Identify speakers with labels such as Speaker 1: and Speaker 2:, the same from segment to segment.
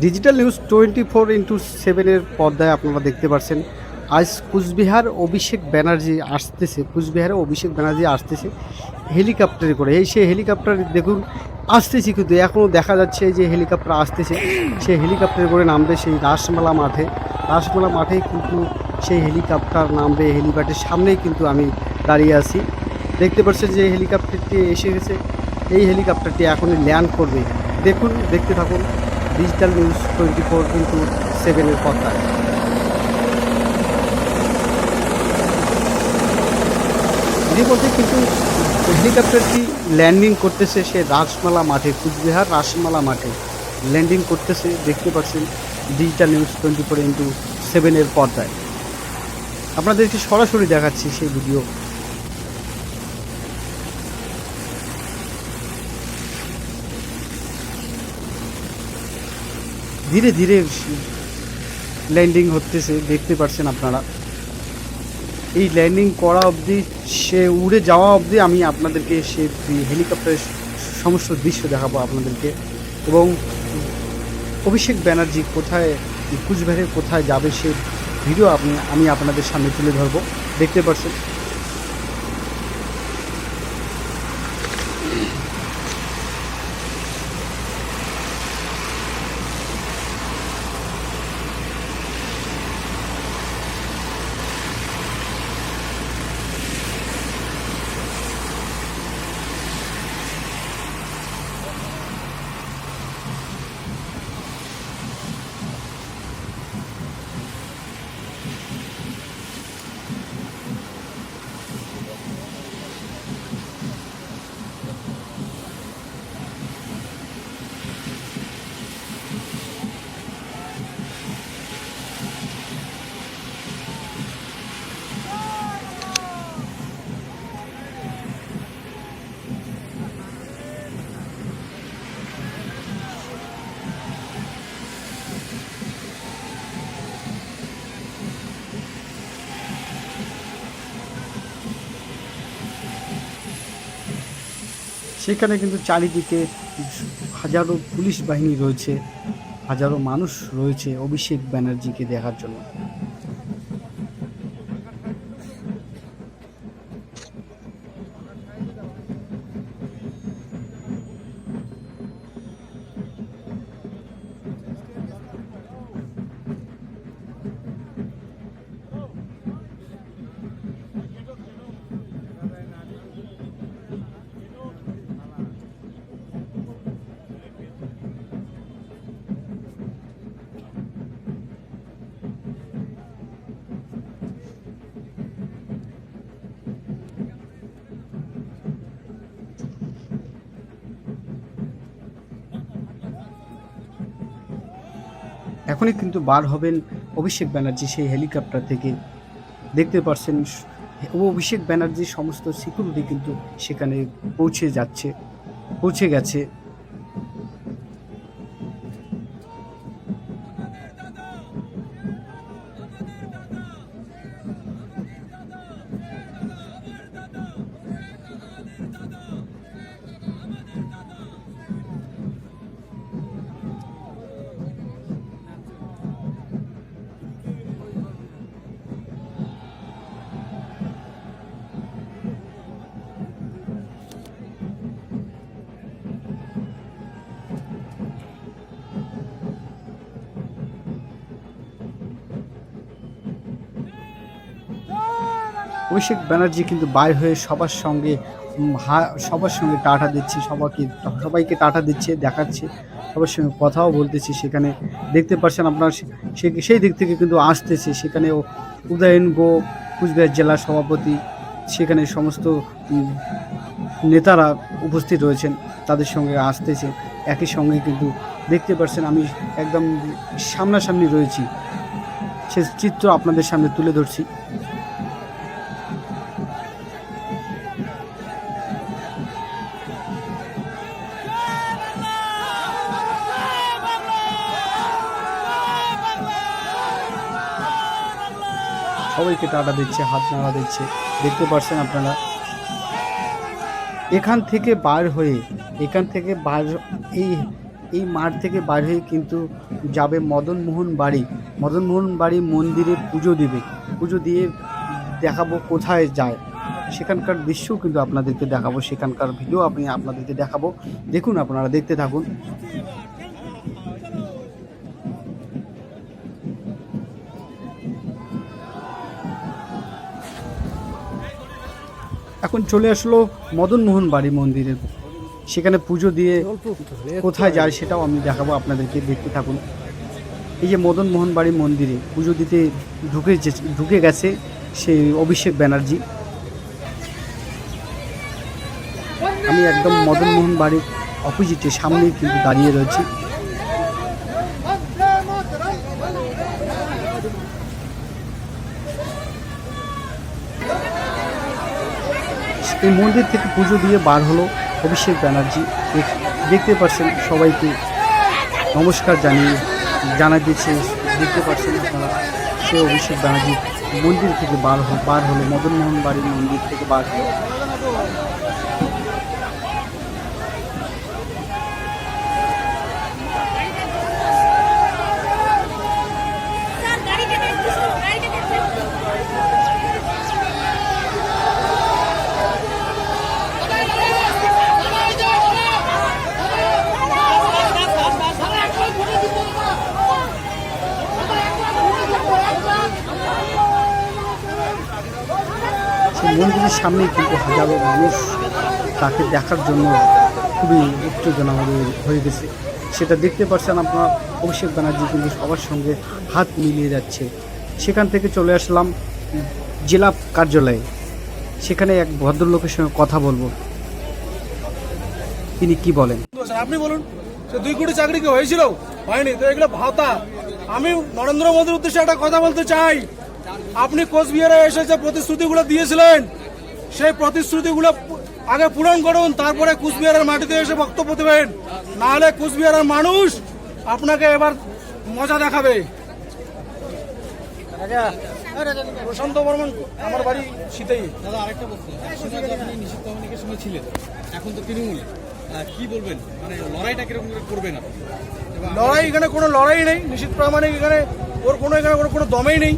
Speaker 1: Digital news twenty four into সেভেনের পর্দায় আপনারা দেখতে পাচ্ছেন আজ কুচবিহার অভিষেক ব্যানার্জি আসতেছে, কুচবিহারে অভিষেক ব্যানার্জি আসতেছে হেলিকপ্টারে করে। এই সেই হেলিকপ্টার দেখুন, আসতেছে কিন্তু এখনও দেখা যাচ্ছে যে হেলিকপ্টার আসতেছে। সেই হেলিকপ্টারে করে নামবে সেই রাসমেলা মাঠে। রাসমেলা মাঠে কিন্তু সেই হেলিকপ্টার নামবে হেলিপ্যাডের সামনেই কিন্তু আমি দাঁড়িয়ে আছি। দেখতে পাচ্ছেন যে হেলিকপ্টারটি এসে গেছে। এই হেলিকপ্টারটি এখনই ল্যান্ড করবে। দেখুন, দেখতে থাকুন। Digital news twenty four into সেভেনের পর্দায় ইতিমধ্যে কিন্তু হেলিকপ্টারটি ল্যান্ডিং করতেছে সে রাসমালা মাঠে, কুচবিহার রাসমালা মাঠে ল্যান্ডিং করতেছে, দেখতে পাচ্ছেন digital news twenty four into সেভেনের পর্দায়। আপনাদেরকে সরাসরি দেখাচ্ছি সেই ভিডিও ধীরে ধীরে ল্যান্ডিং হতেছে দেখতে পাচ্ছেন আপনারা। এই ল্যান্ডিং করা অবধি, সে উড়ে যাওয়া অবধি আমি আপনাদেরকে সে হেলিকপ্টারের সমস্ত দৃশ্য দেখাবো আপনাদেরকে। এবং অভিষেক ব্যানার্জি কোথায় কুচবিহারের কোথায় যাবে সে ভিডিও আপনি, আমি আপনাদের সামনে তুলে ধরবো। দেখতে পাচ্ছেন সেখানে কিন্তু চারিদিকে হাজারো পুলিশ বাহিনী রয়েছে হাজারো মানুষ রয়েছে অভিষেক ব্যানার্জিকে দেখার জন্য। এখনই কিন্তু বার হবেন অভিষেক ব্যানার্জি সেই হেলিকপ্টার থেকে। দেখতে পাচ্ছেন অভিষেক ব্যানার্জির সমস্ত সিকিউরিটি কিন্তু সেখানে পৌঁছে যাচ্ছে, পৌঁছে গেছে। অভিষেক ব্যানার্জি কিন্তু বাইর হয়ে সবার সঙ্গে সবার সঙ্গে টাটা দিচ্ছে সবাইকে সবাইকে টাটা দিচ্ছে, দেখাচ্ছে, সবার সঙ্গে কথাও বলতেছে সেখানে। দেখতে পাচ্ছেন আপনার সেই দিক থেকে কিন্তু আসতেছে। সেখানে উদয়ন গো, কুচবিহার জেলা সভাপতি, সেখানে সমস্ত নেতারা উপস্থিত রয়েছেন, তাদের সঙ্গে আসতেছে। একই সঙ্গে কিন্তু দেখতে পাচ্ছেন আমি একদম সামনাসামনি রয়েছি। সে চিত্র আপনাদের সামনে তুলে ধরছি। সবাইকে টাটা দিচ্ছে, হাত নাড়া দিচ্ছে। দেখতে পাচ্ছেন আপনারা? এখান থেকে বার হয়ে, এখান থেকে বার, এই এই মাঠ থেকে বার হয়ে কিন্তু যাবে মদনমোহন বাড়ি। মদনমোহন বাড়ি মন্দিরে পুজো দেবে। পুজো দিয়ে দেখাবো কোথায় যায়। সেখানকার দৃশ্যও কিন্তু আপনাদেরকে দেখাবো, সেখানকার ভিডিও আপনি আপনাদেরকে দেখাবো। দেখুন আপনারা, দেখতে থাকুন। এখন চলে আসলো মদনমোহন বাড়ি মন্দিরে। সেখানে পুজো দিয়ে কোথায় যায় সেটাও আমি দেখাবো, আপনাদেরকে দেখতে থাকুন। এই যে মদনমোহন বাড়ি মন্দিরে পুজো দিতে ঢুকে ঢুকে গেছে সেই অভিষেক ব্যানার্জি। আমি একদম মদনমোহন বাড়ির অপোজিটে সামনেই কিন্তু দাঁড়িয়ে রয়েছি। এই মন্দির থেকে পুজো দিয়ে বার হলো অভিষেক ব্যানার্জি। দেখ- দেখতে পাচ্ছেন সবাইকে। নমস্কার জানিয়ে জানা দিচ্ছে। দেখতে পাচ্ছেন আপনারা, সে অভিষেক ব্যানার্জি মন্দির থেকে বার হল বার হলো, মদনমোহন বাড়ির মন্দির থেকে বার হলো। মন্দিরের সামনেই কিন্তু হাজারো মানুষ তাকে দেখার জন্য খুবই উত্তেজনা হয়ে- গেছে। সেটা দেখতে পাচ্ছেন আপনার, অভিষেক ব্যানার্জি কিন্তু সবার সঙ্গে হাত মিলিয়ে যাচ্ছে। সেখান থেকে চলে আসলাম জেলা কার্যালয়ে। সেখানে এক ভদ্রলোকের সঙ্গে কথা বলব। তিনি কি বলেন?
Speaker 2: আপনি বলুন দুই কোটি চাকরি কি হয়েছিল? হয়নি। তো এগুলো ভাতা। আমি নরেন্দ্র মোদীর উদ্দেশ্যে একটা কথা বলতে চাই। আপনি কোচবিহারে এসে যে প্রতিশ্রুতিগুলো দিয়েছিলেন সেই প্রতিশ্রুতিগুলো আগে পূরণ করুন তারপরে কুচবিহারের মাটিতে এসে বক্তব্য দেবেন। নাহলে কুচবিহারের মানুষ আপনাকে এবার মজা দেখাবে। প্রশান্ত বর্মন আমার বাড়ি শীতেই।
Speaker 3: দাদা আরেকটা বলতে আপনি দমনীকের সময় ছিলেন। এখন তো তৃণমূলে। কি বলবেন? মানে লড়াইটা কীরকম করে করবেন আপনি?
Speaker 2: লড়াই এখানে কোনো লড়াই নেই নিশ্চিত প্রামাণিক এখানে ওর কোনো এখানে ওর কোনো দমেই নেই।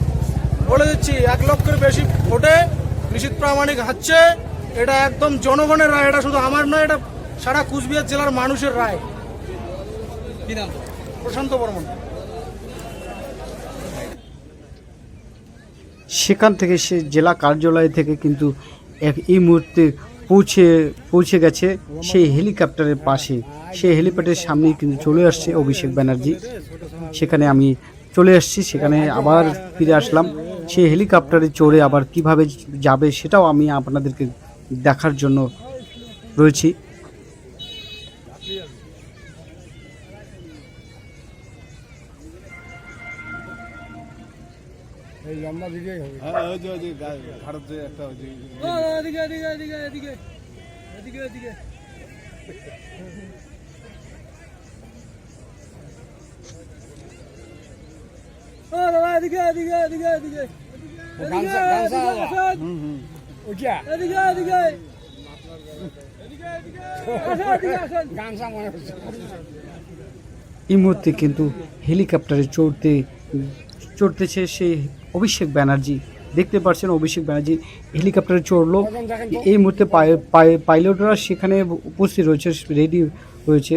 Speaker 2: বলে দিচ্ছি এক লক্ষের বেশি ভোটে নিশ্চিত প্রামাণিক হাচ্ছে। এটা একদম জনগণের রায় এটা শুধু আমার নয় এটা সারা কুচবিহার জেলার মানুষের রায়। প্রশান্ত বর্মন।
Speaker 1: সেখান থেকে সে জেলা কার্যালয় থেকে কিন্তু এক এই মুহূর্তে পৌঁছে পৌঁছে গেছে সেই হেলিকপ্টারের পাশে। সেই হেলিপ্যাডের সামনেই কিন্তু চলে আসছে অভিষেক ব্যানার্জি। সেখানে আমি চলে আসছি সেখানে আবার ফিরে আসলাম। সেই হেলিকপ্টারে চড়ে আবার কীভাবে যাবে সেটাও আমি আপনাদেরকে দেখার জন্য রয়েছি। এই মুহূর্তে কিন্তু হেলিকপ্টারে চড়তে, চড়তেছে সেই অভিষেক ব্যানার্জি। দেখতে পাচ্ছেন অভিষেক ব্যানার্জি হেলিকপ্টারে চড়লো। এই মুহূর্তে পাই- পাই- পাইলটরা সেখানে উপস্থিত রয়েছে রেডি রয়েছে।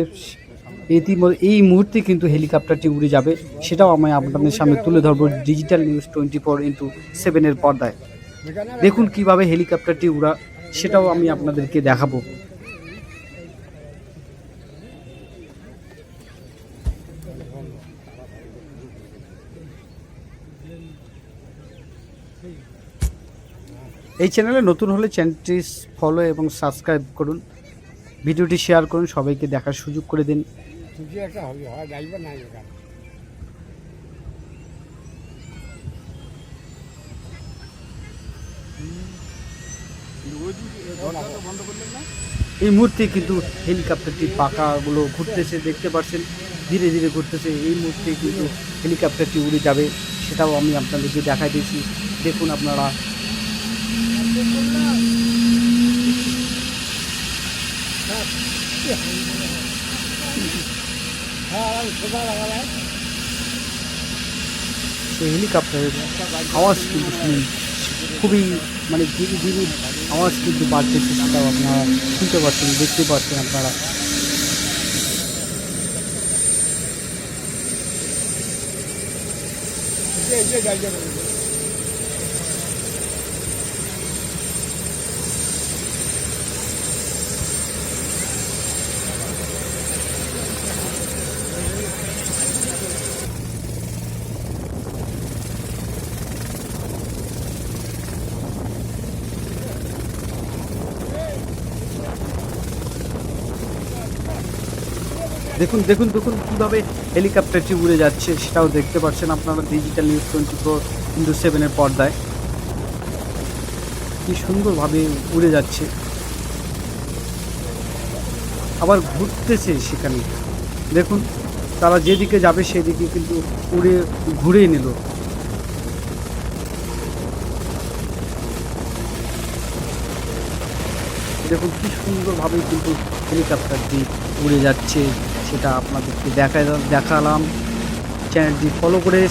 Speaker 1: এই মুহূর্তে কিন্তু হেলিকপ্টারটি উড়ে যাবে, সেটাও আমি আপনাদের সামনে তুলে ধরবো digital news twenty four into সেভেনের পর্দায়। দেখুন কীভাবে হেলিকপ্টারটি উড়া, সেটাও আমি আপনাদেরকে দেখাবো। এই চ্যানেলে নতুন হলে চ্যানেলটি ফলো এবং সাবস্ক্রাইব করুন। ভিডিওটি শেয়ার করুন, সবাইকে দেখার সুযোগ করে দিন। এই মুহূর্তে কিন্তু হেলিকপ্টারটি পাখাগুলো ঘুরতেছে, দেখতে পাচ্ছেন ধীরে ধীরে ঘুরতেছে। এই মুহূর্তে কিন্তু হেলিকপ্টারটি উড়ে যাবে, সেটাও আমি আপনাদেরকে দেখাই দিয়েছি। দেখুন আপনারা। সেই হেলিকপ্টারের আওয়াজ কিন্তু শুনি খুবই মানে ধীরে ধীরে আওয়াজ কিন্তু বাড়তেছে সেটাও আপনারা শুনতে পাচ্ছেন, দেখতে পাচ্ছেন আপনারা। দেখুন দেখুন দেখুন কীভাবে হেলিকপ্টারটি উড়ে যাচ্ছে, সেটাও দেখতে পাচ্ছেন আপনারা digital news twenty four into সেভেনের পর্দায়। কি সুন্দরভাবে উড়ে যাচ্ছে। আবার ঘুরতেছে সেখানে। দেখুন, তারা যেদিকে যাবে সেদিকে কিন্তু উড়ে ঘুরে নিল। দেখুন, কি সুন্দরভাবে কিন্তু হেলিকপ্টারটি উড়ে যাচ্ছে। সেটা আপনাদেরকে দেখা দেখালাম। চ্যানেলটি ফলো করে